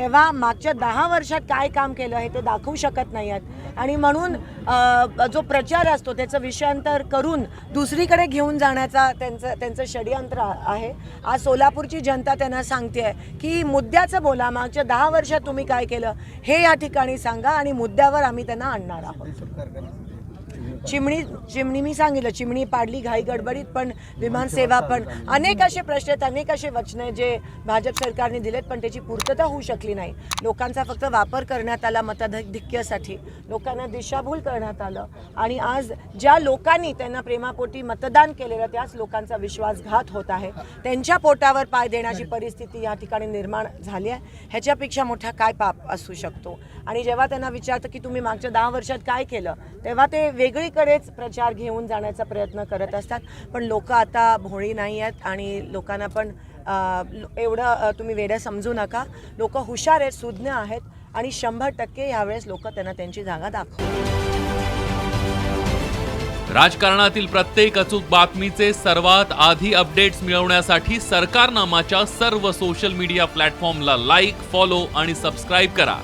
तेव्हा मागच्या दहा वर्षात काय काम केलं हे ते दाखवू शकत नाही आहेत. आणि म्हणून जो प्रचार असतो त्याचं विषयांतर करून दुसरीकडे घेऊन जाण्याचा त्यांचं त्यांचं षडयंत्र आहे. आज सोलापूरची जनता त्यांना सांगते की मुद्द्याचं बोला मागच्या दहा वर्षात तुम्ही काय केलं हे या ठिकाणी सांगा आणि मुद्द्यावर आम्ही त्यांना आणणार आहोत. चिमणी चिमणी मी सांगितलं चिमणी पाडली घाई गडबडीत पण विमानसेवा पण. अनेक असे प्रश्न आहेत अनेक असे वचनं जे भाजप सरकारने दिलेत पण त्याची पूर्तता होऊ शकली नाही. लोकांचा फक्त वापर करण्यात आला मतधिक्यासाठी. लोकांना दिशाभूल करण्यात आलं. आणि आज ज्या लोकांनी त्यांना प्रेमापोटी मतदान केलेलं त्याच लोकांचा विश्वासघात होत आहे. त्यांच्या पोटावर पाय देण्याची परिस्थिती या ठिकाणी निर्माण झाली आहे. ह्याच्यापेक्षा मोठा काय पाप असू शकतो? आणि जेव्हा त्यांना विचारतं की तुम्ही मागच्या दहा वर्षात काय केलं तेव्हा ते वेगळीकडेच प्रचार घेऊन जाण्याचा प्रयत्न करत असतात. पण लोक आता भोळी नाही आहेत आणि लोकांना पण एवढं तुम्ही वेड्या समजू नका. लोक हुशार आहेत सुज्ञ आहेत आणि शंभर टक्के यावेळेस लोक त्यांना त्यांची जागा दाखवतात राजकारणातील प्रत्येक अचूक बातमीचे सर्वात आधी अपडेट्स मिळवण्यासाठी सरकारनामाच्या सर्व सोशल मीडिया प्लॅटफॉर्मला लाईक फॉलो आणि सबस्क्राईब करा.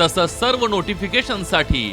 तसंच सर्व नोटिफिकेशनसाठी